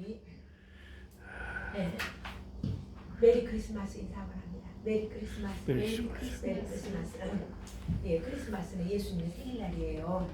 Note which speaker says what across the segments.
Speaker 1: 우리 네. 메리 크리스마스 인사 한번 합니다. 메리 크리스마스.
Speaker 2: 메리 크리스마스.
Speaker 1: 메리 크리스마스. 예, 크리스마스는 예수님의 생일날이에요.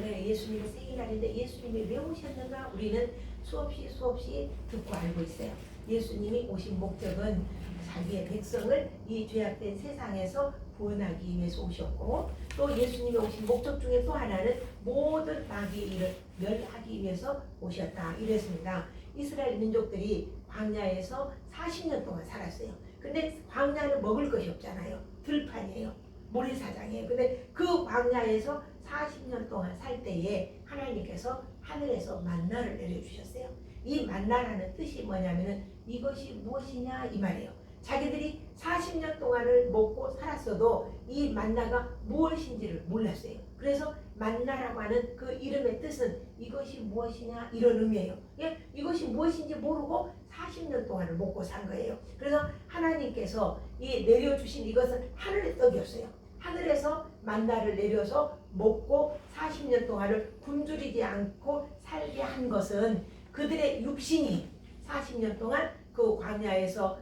Speaker 1: 네, 예수님의 생일날인데 예수님이 왜 오셨는가 우리는 수없이 수없이 듣고 알고 있어요. 예수님이 오신 목적은 자기의 백성을 이 죄악된 세상에서 구원하기 위해서 오셨고 또 예수님이 오신 목적 중에 또 하나는 모든 마귀의 일을 멸하기 위해서 오셨다 이랬습니다. 이스라엘 민족들이 광야에서 40년 동안 살았어요. 근데 광야는 먹을 것이 없잖아요. 들판이에요. 모래사장이에요. 근데 그 광야에서 40년 동안 살 때에 하나님께서 하늘에서 만나를 내려주셨어요. 이 만나라는 뜻이 뭐냐면은 이것이 무엇이냐 이 말이에요. 자기들이 40년 동안을 먹고 살았어도 이 만나가 무엇인지를 몰랐어요. 그래서 만나라고 하는 그 이름의 뜻은 이것이 무엇이냐 이런 의미예요. 예? 이것이 무엇인지 모르고 40년 동안을 먹고 산 거예요. 그래서 하나님께서 이 내려주신 이것은 하늘의 떡이었어요. 하늘에서 만나를 내려서 먹고 40년 동안을 굶주리지 않고 살게 한 것은 그들의 육신이 40년 동안 그 광야에서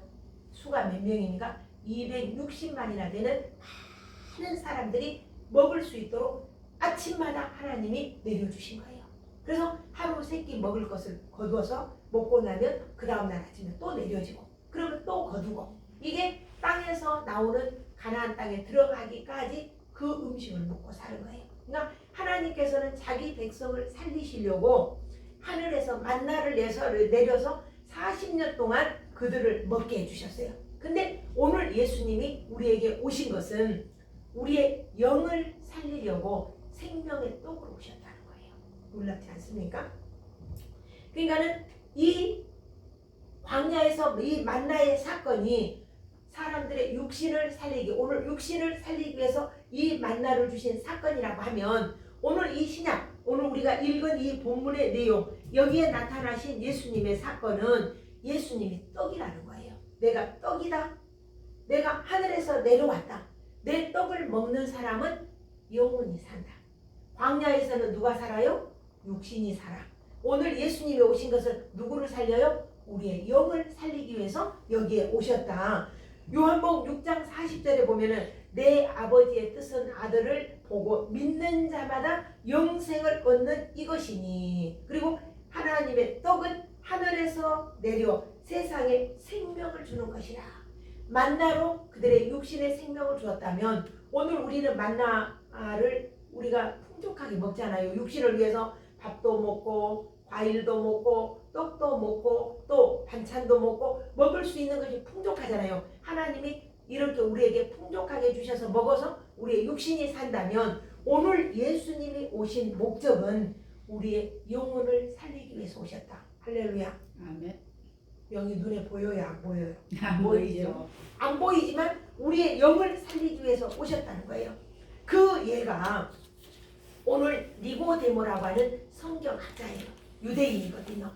Speaker 1: 수가 몇 명인가 260만이나 되는 많은 사람들이 먹을 수 있도록 아침마다 하나님이 내려주신 거예요. 그래서 하루 세 끼 먹을 것을 거두어서 먹고 나면 그 다음날 아침에 또 내려지고 그러면 또 거두고 이게 땅에서 나오는 가나안 땅에 들어가기까지 그 음식을 먹고 사는 거예요. 그러니까 하나님께서는 자기 백성을 살리시려고 하늘에서 만나를 내서 내려서 40년 동안 그들을 먹게 해주셨어요. 근데 오늘 예수님이 우리에게 오신 것은 우리의 영을 살리려고 생명의 떡으로 오셨다는 거예요. 놀랍지 않습니까? 그러니까는 이 광야에서 이 만나의 사건이 사람들의 육신을 살리기 오늘 육신을 살리기 위해서 이 만나를 주신 사건이라고 하면 오늘 이 신약 오늘 우리가 읽은 이 본문의 내용 여기에 나타나신 예수님의 사건은 예수님이 떡이라는 거예요. 내가 떡이다. 내가 하늘에서 내려왔다. 내 떡을 먹는 사람은 영원히 산다. 광야에서는 누가 살아요? 육신이 살아. 오늘 예수님이 오신 것은 누구를 살려요? 우리의 영을 살리기 위해서 여기에 오셨다. 요한복음 6장 40절에 보면은 내 아버지의 뜻은 아들을 보고 믿는 자마다 영생을 얻는 이것이니 그리고 하나님의 떡은 하늘에서 내려 세상에 생명을 주는 것이라 만나로 그들의 육신의 생명을 주었다면 오늘 우리는 만나를 우리가 풍족하게 먹잖아요 육신을 위해서 밥도 먹고 과일도 먹고 떡도 먹고 또 반찬도 먹고 먹을 수 있는 것이 풍족하잖아요. 하나님이 이렇게 우리에게 풍족하게 주셔서 먹어서 우리의 육신이 산다면 오늘 예수님이 오신 목적은 우리의 영혼을 살리기 위해서 오셨다. 할렐루야.
Speaker 3: 아멘.
Speaker 1: 영이 눈에 보여요, 안 보여요?
Speaker 3: 안 보이죠.
Speaker 1: 안 보이지만 우리의 영을 살리기 위해서 오셨다는 거예요. 그 얘가 오늘 니고데모라고 하는 성경학자예요. 유대인이거든요.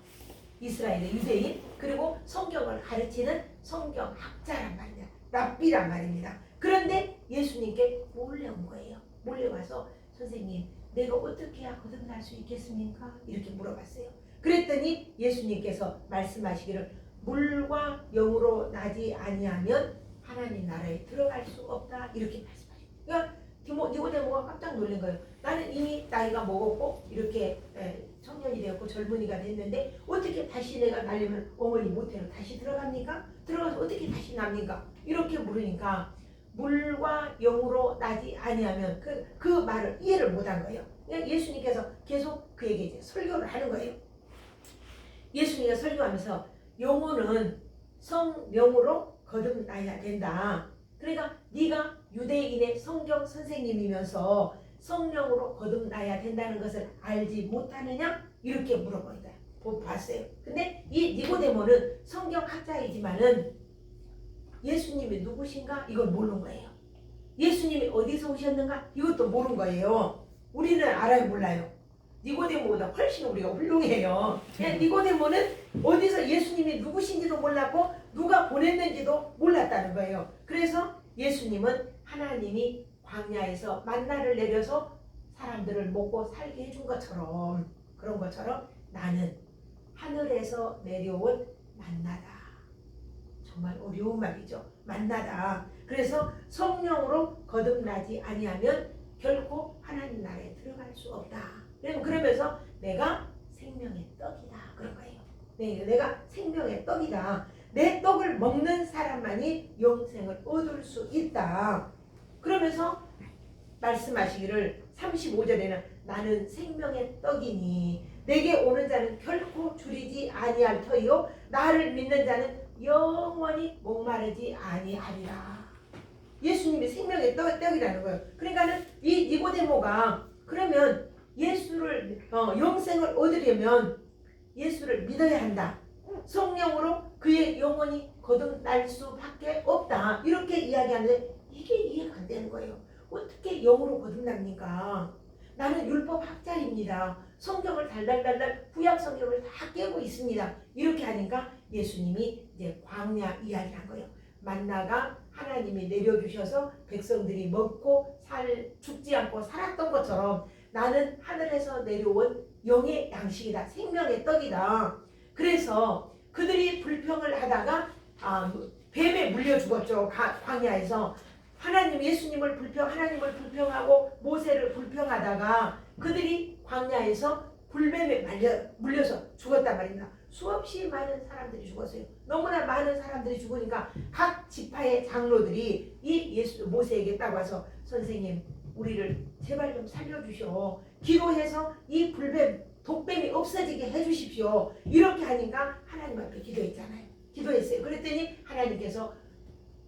Speaker 1: 이스라엘의 유대인 그리고 성경을 가르치는 성경학자란 말이야. 랍비란 말입니다. 그런데 예수님께 몰래 온 거예요. 몰래 와서 선생님 내가 어떻게 해야 거듭날 수 있겠습니까? 이렇게 물어봤어요. 그랬더니 예수님께서 말씀하시기를 물과 영으로 나지 아니하면 하나님 나라에 들어갈 수 없다 이렇게 말씀하시고 그러니까 디모, 니고데모가 깜짝 놀란 거예요. 나는 이미 나이가 먹었고 이렇게 에, 청년이 되었고 젊은이가 됐는데 어떻게 다시 내가 날려면 어머니 모태로 다시 들어갑니까? 들어가서 어떻게 다시 납니까? 이렇게 물으니까 물과 영으로 나지 아니하면 그, 그 말을 이해를 못한 거예요. 그냥 예수님께서 계속 그에게 이제 설교를 하는 거예요. 예수님이 설교하면서 영혼은 성령으로 거듭나야 된다. 그러니까 네가 유대인의 성경 선생님이면서 성령으로 거듭나야 된다는 것을 알지 못하느냐? 이렇게. 보- 봤어요. 근데 이 니고데모는 성경학자이지만은 예수님이 누구신가? 이걸 모르는 거예요. 예수님이 어디서 오셨는가? 이것도 모르는 거예요. 우리는 알아요, 몰라요? 니고데모보다 훨씬 우리가 훌륭해요. 니고데모는 어디서 예수님이 누구신지도 몰랐고 누가 보냈는지도 몰랐다는 거예요. 그래서 예수님은 하나님이 광야에서 만나를 내려서 사람들을 먹고 살게 해준 것처럼 그런 것처럼 나는 하늘에서 내려온 만나다. 정말 어려운 말이죠. 만나다. 그래서 성령으로 거듭나지 아니하면 결코 하나님 나라에 들어갈 수 없다. 그러면서 내가 생명의 떡이다. 그런 거예요. 네, 내가 생명의 떡이다. 내 떡을 먹는 사람만이 영생을 얻을 수 있다. 그러면서 말씀하시기를 35절에는 나는 생명의 떡이니 내게 오는 자는 결코 줄이지 아니할 터이요 나를 믿는 자는 영원히 목마르지 아니하리라. 예수님이 생명의 떡, 떡이라는 거예요. 그러니까는 이 니고데모가 그러면 예수를 어, 영생을 얻으려면 예수를 믿어야 한다. 성령으로 그의 영혼이 거듭날 수밖에 없다. 이렇게 이야기하는데 이게 이해가 안 되는 거예요. 어떻게 영으로 거듭납니까? 나는 율법 학자입니다. 성경을 달달달달 구약 성경을 다 깨고 있습니다. 이렇게 하니까 예수님이 이제 광야 이야기를 한 거예요. 만나가 하나님이 내려주셔서 백성들이 먹고 살 죽지 않고 살았던 것처럼 나는 하늘에서 내려온 영의 양식이다. 생명의 떡이다. 그래서 그들이 불평을 하다가 아, 뱀에 물려 죽었죠. 가- 광야에서 하나님 예수님을 불평 하나님을 불평하고 모세를 불평하다가 그들이 광야에서 불뱀에 말려 물려서 죽었단 말입니다. 수없이 많은 사람들이 죽었어요. 너무나 많은 사람들이 죽으니까 각 지파의 장로들이 이 예수 모세에게 딱 와서 선생님 우리를 제발 좀 살려주시오. 기도해서 이 불뱀 독뱀이 없어지게 해주십시오. 이렇게 하니까 하나님 앞에 기도했잖아요. 기도했어요. 그랬더니 하나님께서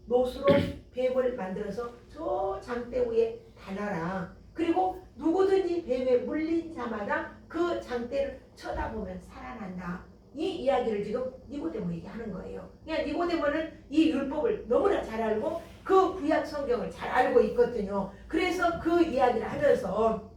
Speaker 1: 노수로 뱀을 만들어서 저 장대 위에 달아라. 그리고 누구든지 뱀에 물린 자마다 그 장대를 쳐다보면 살아난다. 이 이야기를 지금 니고데모에게 하는 거예요. 그냥 니고데모는 이 율법을 너무나 잘 알고 그 구약 성경을 잘 알고 있거든요. 그래서 그 이야기를 하면서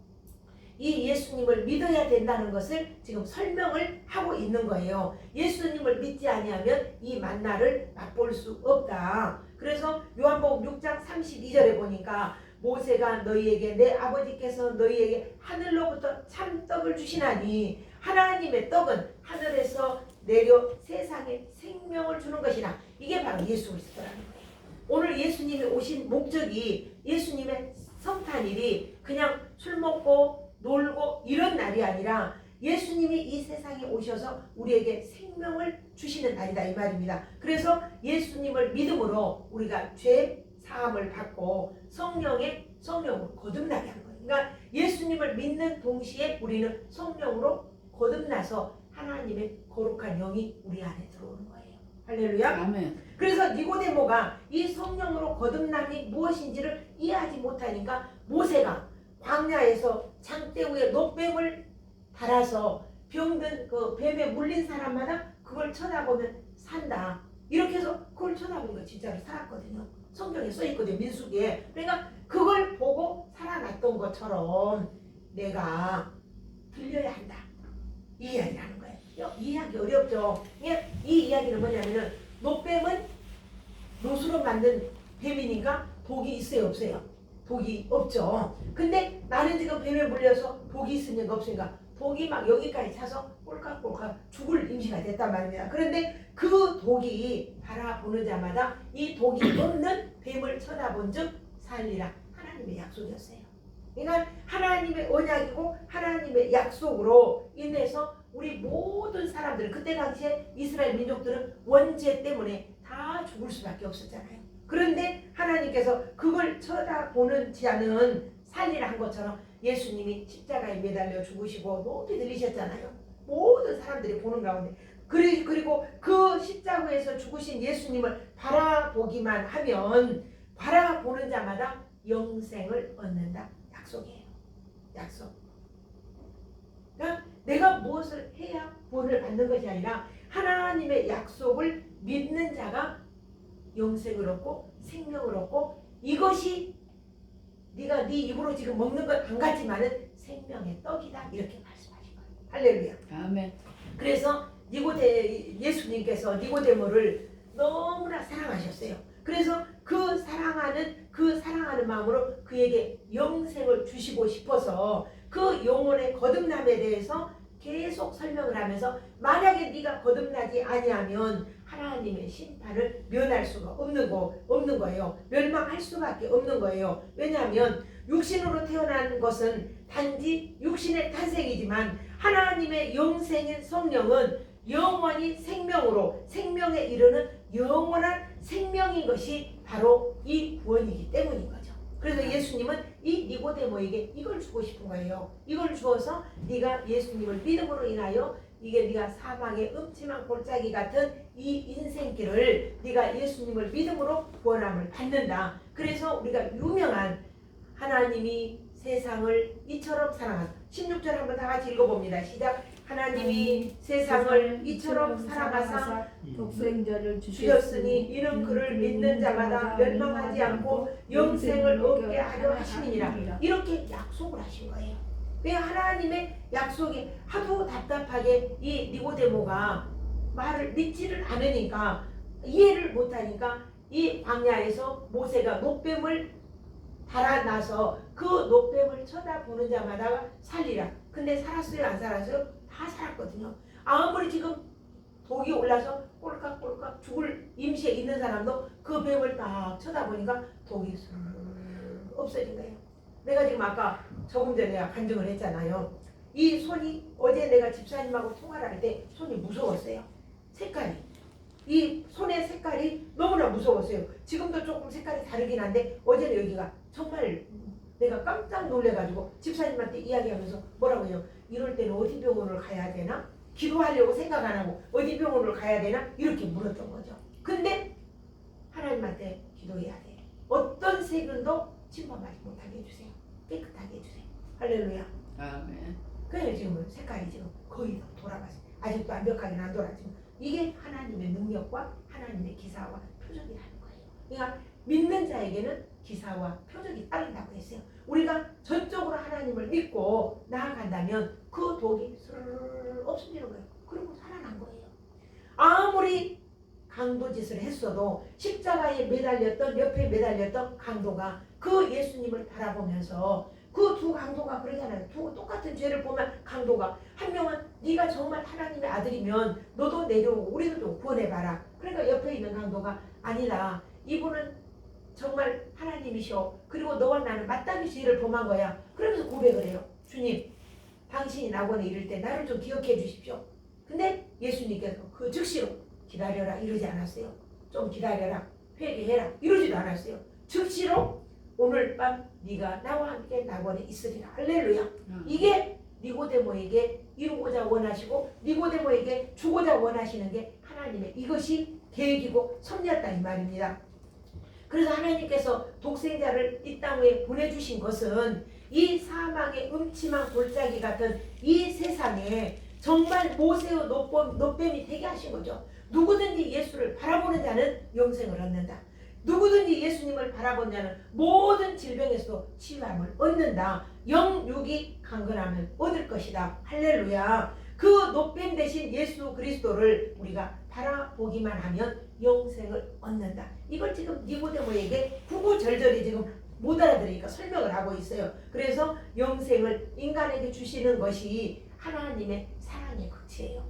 Speaker 1: 이 예수님을 믿어야 된다는 것을 지금 설명을 하고 있는 거예요. 예수님을 믿지 아니하면 이 만나를 맛볼 수 없다. 그래서 요한복음 6장 32절에 보니까 모세가 너희에게 내 아버지께서 너희에게 하늘로부터 참 떡을 주시나니 하나님의 떡은 하늘에서 내려 세상에 생명을 주는 것이라 이게 바로 예수 그리스도라는 거예요. 오늘 예수님이 오신 목적이 예수님의 성탄일이 그냥 술 먹고 놀고 이런 날이 아니라 예수님이 이 세상에 오셔서 우리에게 생명을 주시는 날이다 이 말입니다. 그래서 예수님을 믿음으로 우리가 죄 사함을 받고 성령의 성령으로 거듭나게 하는 거예요. 그러니까 예수님을 믿는 동시에 우리는 성령으로 거듭나서 하나님의 거룩한 영이 우리 안에 들어오는 거예요. 할렐루야.
Speaker 2: 아멘.
Speaker 1: 그래서 니고데모가 이 성령으로 거듭남이 무엇인지를 이해하지 못하니까 모세가 광야에서 장대 위에 녹뱀을 달아서 병든 그 뱀에 물린 사람마다 그걸 쳐다보면 산다. 이렇게 해서 그걸 쳐다보니까 진짜로 살았거든요. 성경에 써 있거든요. 민수기에. 그러니까 그걸 보고 살아났던 것처럼 내가 들려야 한다. 이 이야기를 하는 거예요. 이해하기 어렵죠. 이게 이 이야기는 뭐냐면은 녹뱀은 노수로 만든 뱀이니까 독이 있어요 없어요? 독이 없죠. 근데 나는 지금 뱀에 물려서 독이 있으니까 없으니까 독이 막 여기까지 차서 꼴깍꼴깍 죽을 임시가 됐단 말입니다. 그런데 그 독이 바라보는 자마다 이 독이 없는 뱀을 쳐다본 즉 살리라 하나님의 약속이었어요. 그러니까 하나님의 언약이고 하나님의 약속으로 인해서 우리 모든 사람들 그때 당시에 이스라엘 민족들은 원죄 때문에 다 죽을 수밖에 없었잖아요. 그런데 하나님께서 그걸 쳐다보는 자는 살리라 한 것처럼 예수님이 십자가에 매달려 죽으시고 높이 들리셨잖아요. 모든 사람들이 보는 가운데 그리- 그리고 그 십자가에서 죽으신 예수님을 바라보기만 하면 바라보는 자마다 영생을 얻는다. 약속이에요. 약속. 그러니까 내가 무엇을 해야 구원을 받는 것이 아니라 하나님의 약속을 믿는 자가 영생을 얻고 생명을 얻고 이것이 네가 네 입으로 지금 먹는 것안 같지만은 생명의 떡이다 이렇게 말씀하신 거예요. 할렐루야.
Speaker 2: 아멘.
Speaker 1: 그래서 니고데 예수님께서 니고데모를 너무나 사랑하셨어요. 그래서 그 사랑하는 그 사랑하는 마음으로 그에게 영생을 주시고 싶어서 그 영혼의 거듭남에 대해서 계속 설명을 하면서 만약에 네가 거듭나지 아니하면 하나님의 심판을 면할 수가 없는 거 없는 거예요. 멸망할 수밖에 없는 거예요. 왜냐하면 육신으로 태어난 것은 단지 육신의 탄생이지만 하나님의 영생인 성령은 영원히 생명으로 생명에 이르는 영원한 생명인 것이 바로 이 구원이기 때문인 거죠. 그래서 예수님은 이 니고데모에게 이걸 주고 싶은 거예요. 이걸 주어서 네가 예수님을 믿음으로 인하여 이게 네가 사망의 음침한 골짜기 같은 이 인생길을 네가 예수님을 믿음으로 구원함을 받는다. 그래서 우리가 유명한 하나님이 세상을 이처럼 사랑한 16절 한번 다 같이 읽어봅니다. 시작. 하나님이 세상을 이처럼 사랑하사
Speaker 2: 독생자를
Speaker 1: 주셨으니 이는 그를 믿는 자마다 멸망하지 않고 영생을 얻게 하려 하심이니라. 이렇게 약속을 하신 거예요. 왜 하나님의 약속이 하도 답답하게 이 니고데모가 말을 믿지를 않으니까 이해를 못하니까 이 광야에서 모세가 노뱀을 달아나서 그 노뱀을 쳐다보는 자마다 살리라. 근데 살았어요 안 살았어요? 다 살았거든요. 아무리 지금 독이 올라서 꼴깍꼴깍 죽을 임시에 있는 사람도 그 뱀을 딱 쳐다보니까 독이 없어진 거예요. 내가 지금 아까 조금 전에 내가 간증을 했잖아요. 이 손이 어제 내가 집사님하고 통화를 할 때 손이 무서웠어요. 색깔이. 이 손의 색깔이 너무나 무서웠어요. 지금도 조금 색깔이 다르긴 한데 어제는 여기가 정말 내가 깜짝 놀래가지고 집사님한테 이야기하면서 뭐라고 해요? 이럴 때는 어디 병원을 가야 되나? 기도하려고 생각 안 하고 어디 병원을 가야 되나? 이렇게 물었던 거죠. 근데 하나님한테 기도해야 돼. 어떤 세균도 침범하지 못하게 해주세요. 깨끗하게 해주세요. 할렐루야.
Speaker 2: 아멘.
Speaker 1: 그래서 지금 색깔이 지금 거의 다 돌아갔어요. 아직도 완벽하게는 안 돌아지만 이게 하나님의 능력과 하나님의 기사와 표적이라는 거예요. 그러니까 믿는 자에게는 기사와 표적이 따른다고 했어요. 우리가 전적으로 하나님을 믿고 나아간다면 그 독이 없어지는 거예요. 그리고 살아난 거예요. 아무리 강도짓을 했어도 십자가에 매달렸던 옆에 매달렸던 강도가 그 예수님을 바라보면서 그 두 강도가 그러잖아요. 두 똑같은 죄를 보면 강도가 한 명은 네가 정말 하나님의 아들이면 너도 내려오고 우리도 좀 구원해봐라. 그러니까 옆에 있는 강도가 아니다. 이분은 정말 하나님이셔. 그리고 너와 나는 마땅히 죄를 범한 거야. 그러면서 고백을 해요. 주님, 당신이 낙원에 이를 때 나를 좀 기억해 주십시오. 근데 예수님께서 그 즉시로 기다려라 이러지 않았어요. 좀 기다려라. 회개해라. 이러지도 않았어요. 즉시로 오늘 밤 네가 나와 함께 낙원에 있으리라. 할렐루야. 이게 니고데모에게 이루고자 원하시고 니고데모에게 주고자 원하시는 게 하나님의 이것이 계획이고 섭리였다 이 말입니다. 그래서 하나님께서 독생자를 이 땅에 보내주신 것은 이 사망의 음침한 골짜기 같은 이 세상에 정말 모세의 노뱀, 노뱀이 되게 하신 거죠. 누구든지 예수를 바라보는 자는 영생을 얻는다. 누구든지 예수님을 바라본 자는 모든 질병에서 치유함을 얻는다. 영육이 강건함을 얻을 것이다. 할렐루야. 그 노뱀 대신 예수 그리스도를 우리가 바라보기만 하면 영생을 얻는다. 이걸 지금 니고데모에게 구구절절히 지금 못 알아들으니까 설명을 하고 있어요. 그래서 영생을 인간에게 주시는 것이 하나님의 사랑의 극치예요.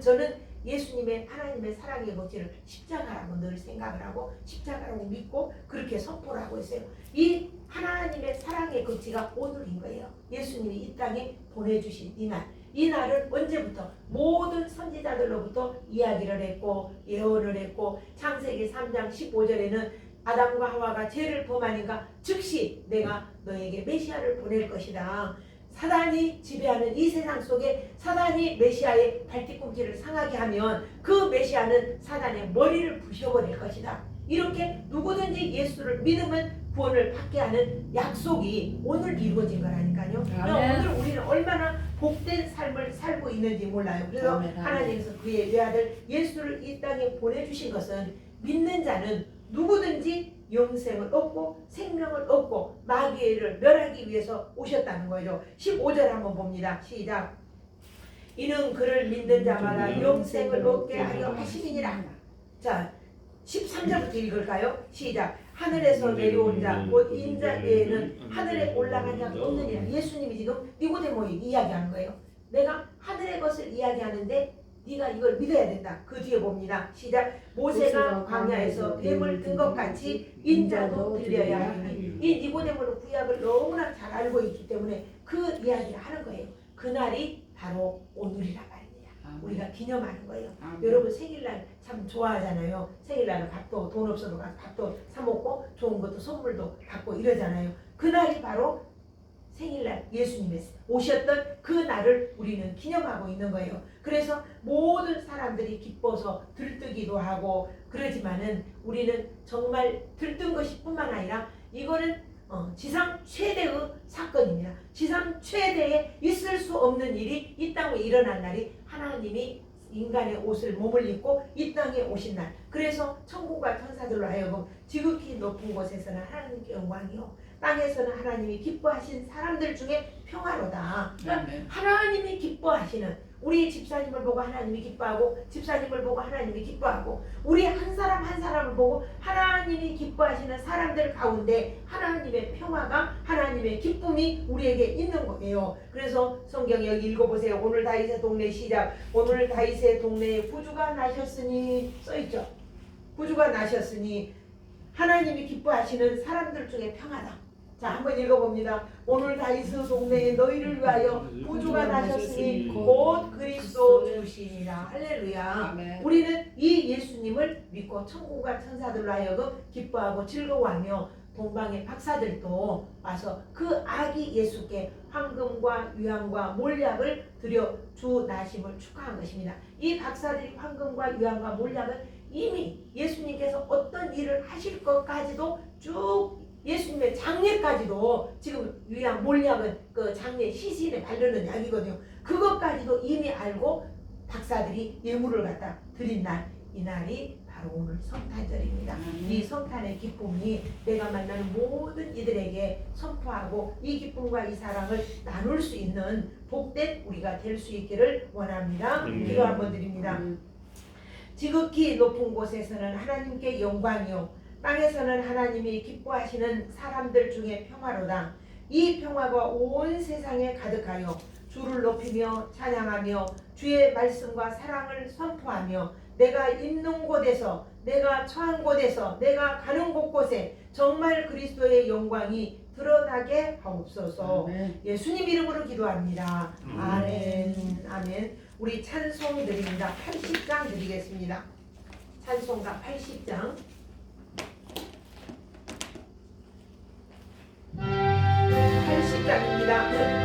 Speaker 1: 저는 예수님의 하나님의 사랑의 극치를 십자가라고 늘 생각을 하고 십자가라고 믿고 그렇게 선포를 하고 있어요. 이 하나님의 사랑의 극치가 오늘인 거예요. 예수님이 이 땅에 보내주신 이 날. 이 날은 언제부터 모든 선지자들로부터 이야기를 했고 예언을 했고 창세기 3장 15절에는 아담과 하와가 죄를 범하니까 즉시 내가 너에게 메시아를 보낼 것이다. 사단이 지배하는 이 세상 속에 사단이 메시아의 발뒤꿈치를 상하게 하면 그 메시아는 사단의 머리를 부셔버릴 것이다. 이렇게 누구든지 예수를 믿으면 구원을 받게 하는 약속이 오늘 이루어진 거라니까요. 오늘 우리는 얼마나 복된 삶을 살고 있는지 몰라요. 그래서
Speaker 2: 아멘, 아멘.
Speaker 1: 하나님께서 그의 외아들 예수를 이 땅에 보내주신 것은 믿는 자는 누구든지 영생을 얻고 생명을 얻고 마귀를 멸하기 위해서 오셨다는 거죠. 15절 한번 봅니다. 시작. 이는 그를 믿는 자마다 영생을 얻게 하려 하심이니라. 자, 13절부터 읽을까요? 시작. 하늘에서 내려온 자, 곧 인자 외에는 하늘에 올라간 자가 없느니라. 예수님이 지금 니고데모에게 이야기하는 거예요. 내가 하늘의 것을 이야기하는데 네가 이걸 믿어야 된다. 그 뒤에 봅니다. 시작. 모세가 광야에서 뱀을 든 것 같이 인자도 들려야 하니 이 니고데모는 구약을 너무나 잘 알고 있기 때문에 그 이야기를 하는 거예요. 그날이 바로 오늘이라 말입니다. 우리가 기념하는 거예요. 여러분 생일날 참 좋아하잖아요. 생일날은 밥도 돈 없어도 가- 밥도 사 먹고 좋은 것도 선물도 받고 이러잖아요. 그날이 바로 생일날 예수님의 오셨던 그 날을 우리는 기념하고 있는 거예요. 그래서 모든 사람들이 기뻐서 들뜨기도 하고 그러지만은 우리는 정말 들뜬 것이 뿐만 아니라 이거는 어, 지상 최대의 사건입니다. 지상 최대의 있을 수 없는 일이 이 땅에 일어난 날이 하나님이 인간의 옷을 몸을 입고 이 땅에 오신 날. 그래서 천국과 천사들로 하여금 지극히 높은 곳에서는 하나님께 영광이요. 땅에서는 하나님이 기뻐하신 사람들 중에 평화로다. 그러니까 하나님이 기뻐하시는 우리 집사님을 보고 하나님이 기뻐하고 집사님을 보고 하나님이 기뻐하고 우리 한 사람 한 사람을 보고 하나님이 기뻐하시는 사람들 가운데 하나님의 평화가 하나님의 기쁨이 우리에게 있는 거예요. 그래서 성경 여기 읽어보세요. 오늘 다윗의 동네 시작. 오늘 다윗의 동네에 구주가 나셨으니 써있죠. 구주가 나셨으니 하나님이 기뻐하시는 사람들 중에 평화다. 자 한번 읽어봅니다. 오늘 다윗의 동네에 너희를 위하여 구주가 나셨으니 곧 그리스도 주시니라. 할렐루야. 우리는 이 예수님을 믿고 천국과 천사들로 하여금 기뻐하고 즐거워하며 동방의 박사들도 와서 그 아기 예수께 황금과 유황과 몰약을 드려 주 나심을 축하한 것입니다. 이 박사들이 황금과 유황과 몰약을 이미 예수님께서 어떤 일을 하실 것까지도 쭉 예수님의 장례까지도 지금 유양 몰약은 그 장례 시신에 바르는 약이거든요. 그것까지도 이미 알고 박사들이 예물을 갖다 드린 날 이 날이 바로 오늘 성탄절입니다. 이 성탄의 기쁨이 내가 만나는 모든 이들에게 선포하고 이 기쁨과 이 사랑을 나눌 수 있는 복된 우리가 될 수 있기를 원합니다. 기도 한번 드립니다. 지극히 높은 곳에서는 하나님께 영광이요 땅에서는 하나님이 기뻐하시는 사람들 중에 평화로다. 이 평화가 온 세상에 가득하여 주를 높이며 찬양하며 주의 말씀과 사랑을 선포하며 내가 있는 곳에서 내가 처한 곳에서 내가 가는 곳곳에 정말 그리스도의 영광이 드러나게 하옵소서. 예수님 이름으로 기도합니다. 아멘. 아멘. 우리 찬송 드립니다. 80장 드리겠습니다. 찬송가 80장. tranquila.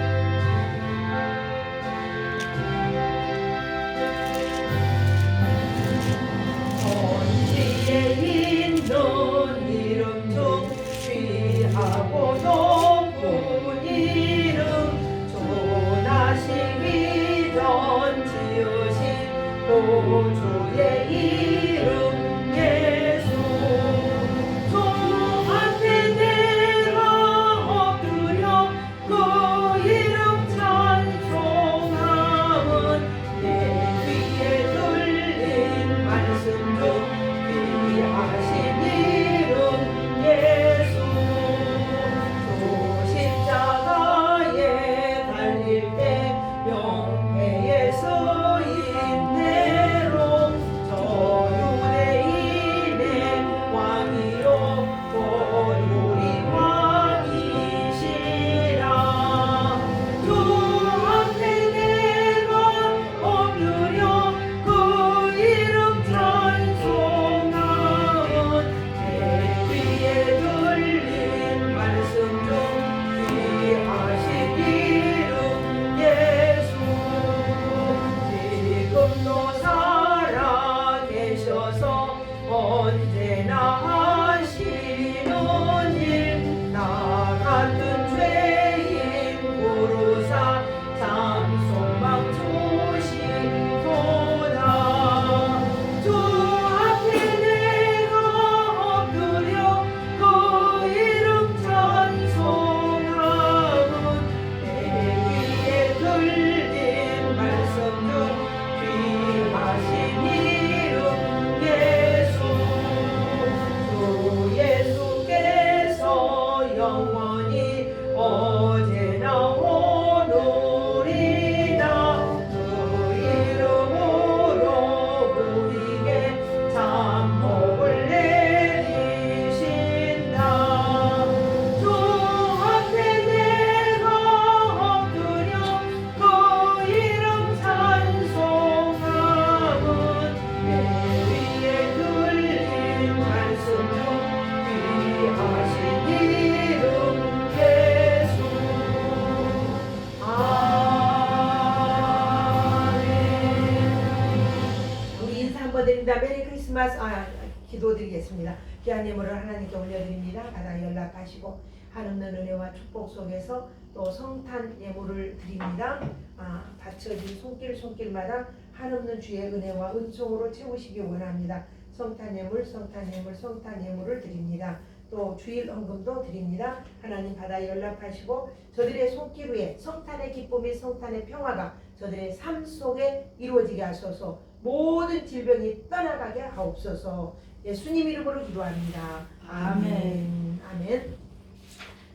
Speaker 1: 귀한 예물을 하나님께 올려드립니다. 바다 연락하시고 한없는 은혜와 축복 속에서 또 성탄 예물을 드립니다. 아, 받쳐진 손길 손길마다 한없는 주의 은혜와 은총으로 채우시기 원합니다. 성탄 예물, 성탄 예물, 성탄 예물을 드립니다. 또 주일 헌금도 드립니다. 하나님 바다 연락하시고 저들의 손길 위에 성탄의 기쁨이 성탄의 평화가 저들의 삶 속에 이루어지게 하소서. 모든 질병이 떠나가게 하옵소서. 예수님 이름으로 기도합니다. 아멘. 아멘.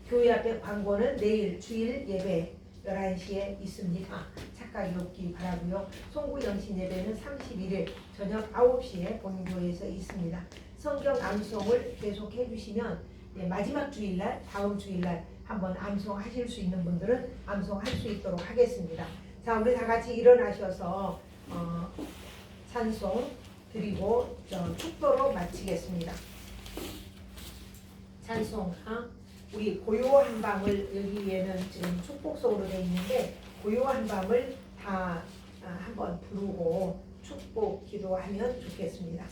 Speaker 1: 교회 앞에 광고는 내일 주일 예배 11시에 있습니다. 착각이 없기 바라고요. 송구 영신 예배는 31일 저녁 9시에 본교회에서 있습니다. 성경 암송을 계속 해주시면 네, 마지막 주일날 다음 주일날 한번 암송하실 수 있는 분들은 암송할 수 있도록 하겠습니다. 자 우리 다 같이 일어나셔서 어, 찬송 드리고 저 축도로 마치겠습니다. 찬송 어? 우리 고요한 밤을 여기에는 지금 축복송으로 되어 있는데 고요한 밤을 다 아, 한번 부르고 축복 기도하면 좋겠습니다.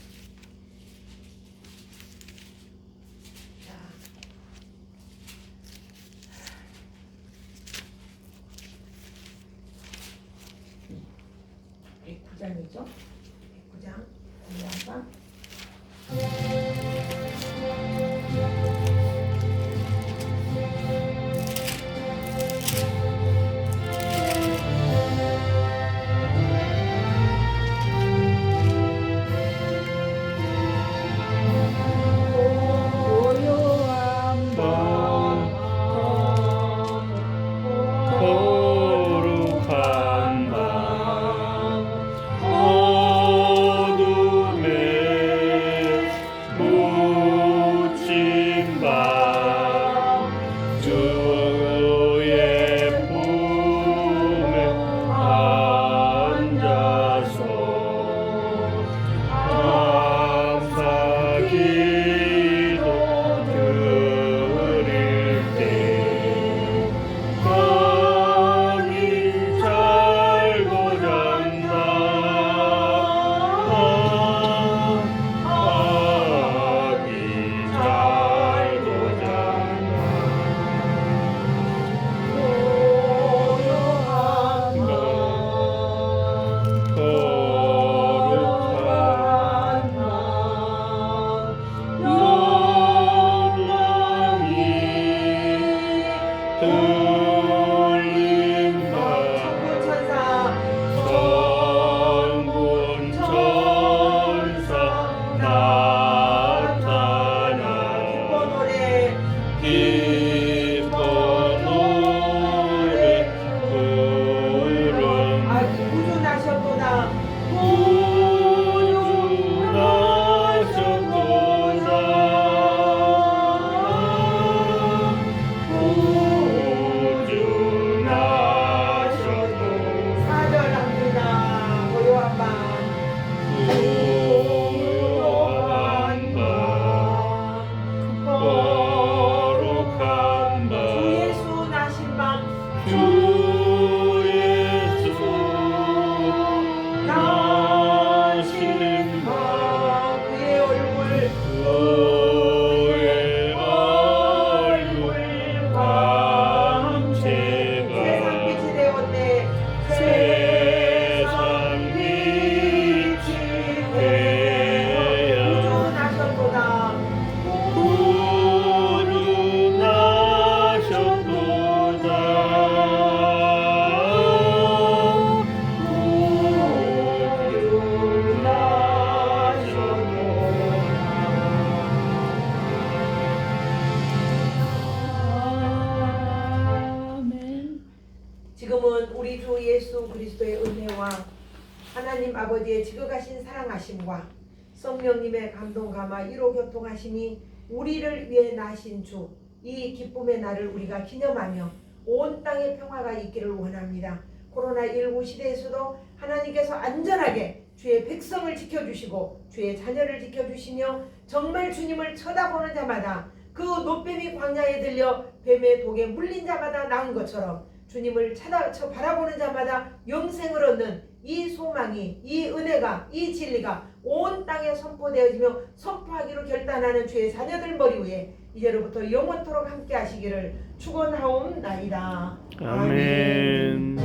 Speaker 1: 지금은 우리 주 예수 그리스도의 은혜와 하나님 아버지의 지극하신 사랑하심과 성령님의 감동 감화 이로 교통하심이 우리를 위해 나신 주 이 기쁨의 날을 우리가 기념하며 온 땅에 평화가 있기를 원합니다. 코로나19 시대에서도 하나님께서 안전하게 주의 백성을 지켜주시고 주의 자녀를 지켜주시며 정말 주님을 쳐다보는 자마다 그 노뱀이 광야에 들려 뱀의 독에 물린 자마다 나은 것처럼 주님을 찾아 쳐 바라보는 자마다 영생을 얻는 이 소망이 이 은혜가 이 진리가 온 땅에 선포되어지며 선포하기로 결단하는 주의 자녀들 머리 위에 이제로부터 영원토록 함께 하시기를 축원하옵나이다.
Speaker 3: 아멘.